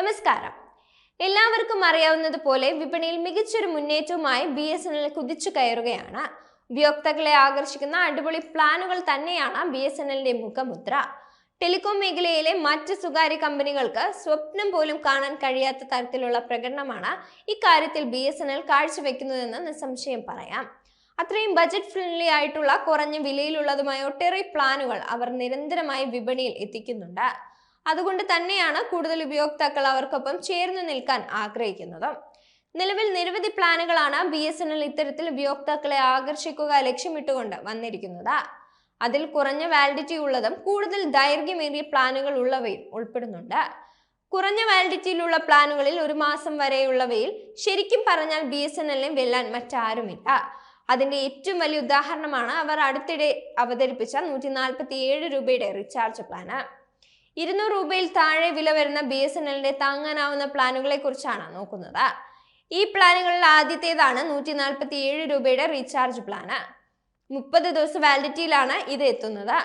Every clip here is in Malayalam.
നമസ്കാരം. എല്ലാവർക്കും അറിയാവുന്നതുപോലെ വിപണിയിൽ മികച്ചൊരു മുന്നേറ്റവുമായി ബി എസ് എൻ എൽ കുതിച്ചു കയറുകയാണ്. ഉപയോക്താക്കളെ ആകർഷിക്കുന്ന അടിപൊളി പ്ലാനുകൾ തന്നെയാണ് ബി എസ് എൻ എല്ലിന്റെ മുഖമുദ്ര. ടെലികോം മേഖലയിലെ മറ്റ് സ്വകാര്യ കമ്പനികൾക്ക് സ്വപ്നം പോലും കാണാൻ കഴിയാത്ത തരത്തിലുള്ള പ്രകടനമാണ് ഇക്കാര്യത്തിൽ ബി എസ് എൻ എൽ കാഴ്ചവെക്കുന്നതെന്ന് നിസ്സംശയം പറയാം. അത്രയും ബജറ്റ് ഫ്രണ്ട്ലി ആയിട്ടുള്ള കുറഞ്ഞ വിലയിലുള്ളതുമായ ഒട്ടേറെ പ്ലാനുകൾ അവർ നിരന്തരമായി വിപണിയിൽ എത്തിക്കുന്നുണ്ട്. അതുകൊണ്ട് തന്നെയാണ് കൂടുതൽ ഉപയോക്താക്കൾ അവർക്കൊപ്പം ചേർന്ന് നിൽക്കാൻ ആഗ്രഹിക്കുന്നത്. നിലവിൽ നിരവധി പ്ലാനുകളാണ് ബി എസ് എൻ എൽ ഇത്തരത്തിൽ ഉപയോക്താക്കളെ ആകർഷിക്കുക ലക്ഷ്യമിട്ടുകൊണ്ട് വന്നിരിക്കുന്നത്. അതിൽ കുറഞ്ഞ വാലിഡിറ്റി ഉള്ളതും കൂടുതൽ ദൈർഘ്യമേറിയ പ്ലാനുകൾ ഉള്ളവയും ഉൾപ്പെടുന്നുണ്ട്. കുറഞ്ഞ വാലിഡിറ്റിയിലുള്ള പ്ലാനുകളിൽ ഒരു മാസം വരെയുള്ളവയിൽ ശരിക്കും പറഞ്ഞാൽ ബി എസ് എൻ എല്ലിനെ വെല്ലാൻ മറ്റാരുമില്ല. അതിന്റെ ഏറ്റവും വലിയ ഉദാഹരണമാണ് അവർ അടുത്തിടെ അവതരിപ്പിച്ച നൂറ്റി നാൽപ്പത്തി ഏഴ് രൂപയുടെ റീചാർജ് പ്ലാന് ഇരുന്നൂറ് രൂപയിൽ താഴെ വില വരുന്ന ബി എസ് എൻ എല്ലിന്റെ താങ്ങാനാവുന്ന പ്ലാനുകളെ കുറിച്ചാണ് നോക്കുന്നത്. ഈ പ്ലാനുകളിൽ ആദ്യത്തേതാണ് നൂറ്റി നാൽപ്പത്തി ഏഴ് രൂപയുടെ റീചാർജ് പ്ലാന്. മുപ്പത് ദിവസം വാലിഡിറ്റിയിലാണ് ഇത് എത്തുന്നത്.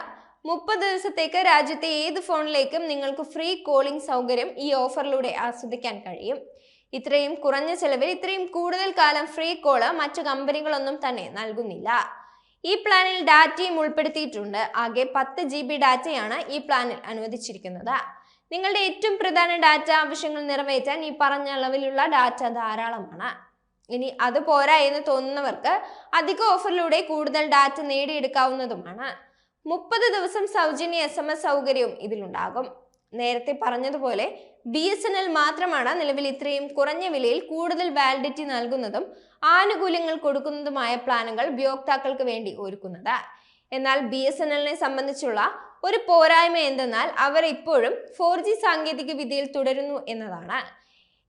മുപ്പത് ദിവസത്തേക്ക് രാജ്യത്തെ ഏത് ഫോണിലേക്കും നിങ്ങൾക്ക് ഫ്രീ കോളിംഗ് സൗകര്യം ഈ ഓഫറിലൂടെ ആസ്വദിക്കാൻ കഴിയും. ഇത്രയും കുറഞ്ഞ ചെലവിൽ ഇത്രയും കൂടുതൽ കാലം ഫ്രീ കോൾ മറ്റു കമ്പനികളൊന്നും തന്നെ നൽകുന്നില്ല. ഈ പ്ലാനിൽ ഡാറ്റയും ഉൾപ്പെടുത്തിയിട്ടുണ്ട്. ആകെ പത്ത് ജി ബി ഡാറ്റയാണ് ഈ പ്ലാനിൽ അനുവദിച്ചിരിക്കുന്നത്. നിങ്ങളുടെ ഏറ്റവും പ്രധാന ഡാറ്റ ആവശ്യങ്ങൾ നിറവേറ്റാൻ ഈ പറഞ്ഞ അളവിലുള്ള ഡാറ്റ ധാരാളമാണ്. ഇനി അത് പോരാ എന്ന് തോന്നുന്നവർക്ക് അധിക ഓഫറിലൂടെ കൂടുതൽ ഡാറ്റ നേടിയെടുക്കാവുന്നതുമാണ്. മുപ്പത് ദിവസം സൗജന്യ എസ് എം എസ് സൗകര്യവും ഇതിലുണ്ടാകും. നേരത്തെ പറഞ്ഞതുപോലെ ബി എസ് എൻ എൽ മാത്രമാണ് നിലവിൽ ഇത്രയും കുറഞ്ഞ വിലയിൽ കൂടുതൽ വാലിഡിറ്റി നൽകുന്നതും ആനുകൂല്യങ്ങൾ കൊടുക്കുന്നതുമായ പ്ലാനുകൾ ഉപയോക്താക്കൾക്ക് വേണ്ടി ഒരുക്കുന്നത്. എന്നാൽ ബി എസ് എൻ എല്ലിനെ സംബന്ധിച്ചുള്ള ഒരു പോരായ്മ എന്തെന്നാൽ അവർ ഇപ്പോഴും ഫോർ ജി സാങ്കേതിക വിദ്യയിൽ തുടരുന്നു എന്നതാണ്.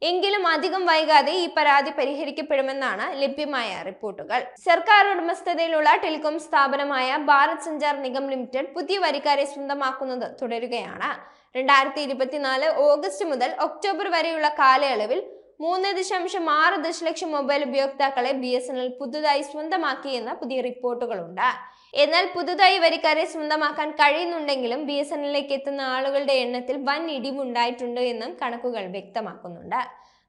എങ്കിലും അധികം വൈകാതെ ഈ പരാതി പരിഹരിക്കപ്പെടുമെന്നാണ് ലഭ്യമായ റിപ്പോർട്ടുകൾ. സർക്കാർ ഉടമസ്ഥതയിലുള്ള ടെലികോം സ്ഥാപനമായ ഭാരത് സഞ്ചാർ നിഗം ലിമിറ്റഡ് പുതിയ വരിക്കാരെ സ്വന്തമാക്കുന്നത് തുടരുകയാണ്. രണ്ടായിരത്തി ഇരുപത്തിനാല് ഓഗസ്റ്റ് മുതൽ ഒക്ടോബർ വരെയുള്ള കാലയളവിൽ മൂന്ന് ദശാംശം ആറ് ദശലക്ഷം മൊബൈൽ ഉപയോക്താക്കളെ ബി എസ് എൻ എൽ പുതുതായി സ്വന്തമാക്കിയെന്ന പുതിയ റിപ്പോർട്ടുകളുണ്ട്. എന്നാൽ പുതുതായി വരിക്കാരെ സ്വന്തമാക്കാൻ കഴിയുന്നുണ്ടെങ്കിലും ബി എസ് എൻ എല്ലിലേക്ക് എത്തുന്ന ആളുകളുടെ എണ്ണത്തിൽ വൻ ഇടിവുണ്ടായിട്ടുണ്ട് എന്നും കണക്കുകൾ വ്യക്തമാക്കുന്നുണ്ട്.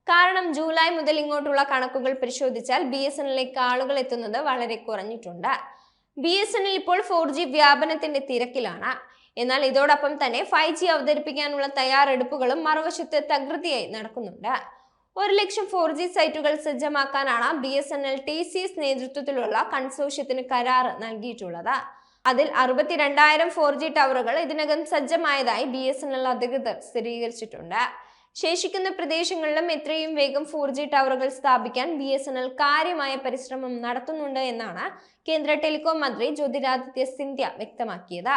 കാരണം ജൂലൈ മുതൽ ഇങ്ങോട്ടുള്ള കണക്കുകൾ പരിശോധിച്ചാൽ ബി എസ് എൻ എല്ലിലേക്ക് ആളുകൾ എത്തുന്നത് വളരെ കുറഞ്ഞിട്ടുണ്ട്. ബി എസ് എൻ എൽ ഇപ്പോൾ ഫോർ ജി വ്യാപനത്തിന്റെ തിരക്കിലാണ്. എന്നാൽ ഇതോടൊപ്പം തന്നെ ഫൈവ് ജി അവതരിപ്പിക്കാനുള്ള തയ്യാറെടുപ്പുകളും മറുവശത്ത് തകൃതിയായി നടക്കുന്നുണ്ട്. ഒരു ലക്ഷം ഫോർ ജി സൈറ്റുകൾ സജ്ജമാക്കാനാണ് B S N L T C S നേതൃത്വത്തിലുള്ള കൺസോഷ്യത്തിന് കരാർ നൽകിയിട്ടുള്ളത്. അതിൽ അറുപത്തിരണ്ടായിരം ഫോർ ജി ടവറുകൾ ഇതിനകം സജ്ജമായതായി ബി എസ് എൻ എൽ അധികൃതർ സ്ഥിരീകരിച്ചിട്ടുണ്ട്. ശേഷിക്കുന്ന പ്രദേശങ്ങളിലും എത്രയും വേഗം ഫോർ ജി ടവറുകൾ സ്ഥാപിക്കാൻ ബി എസ് എൻ എൽ കാര്യമായ പരിശ്രമം നടത്തുന്നുണ്ട് എന്നാണ് കേന്ദ്ര ടെലികോം മന്ത്രി ജ്യോതിരാദിത്യ സിന്ധ്യ വ്യക്തമാക്കിയത്.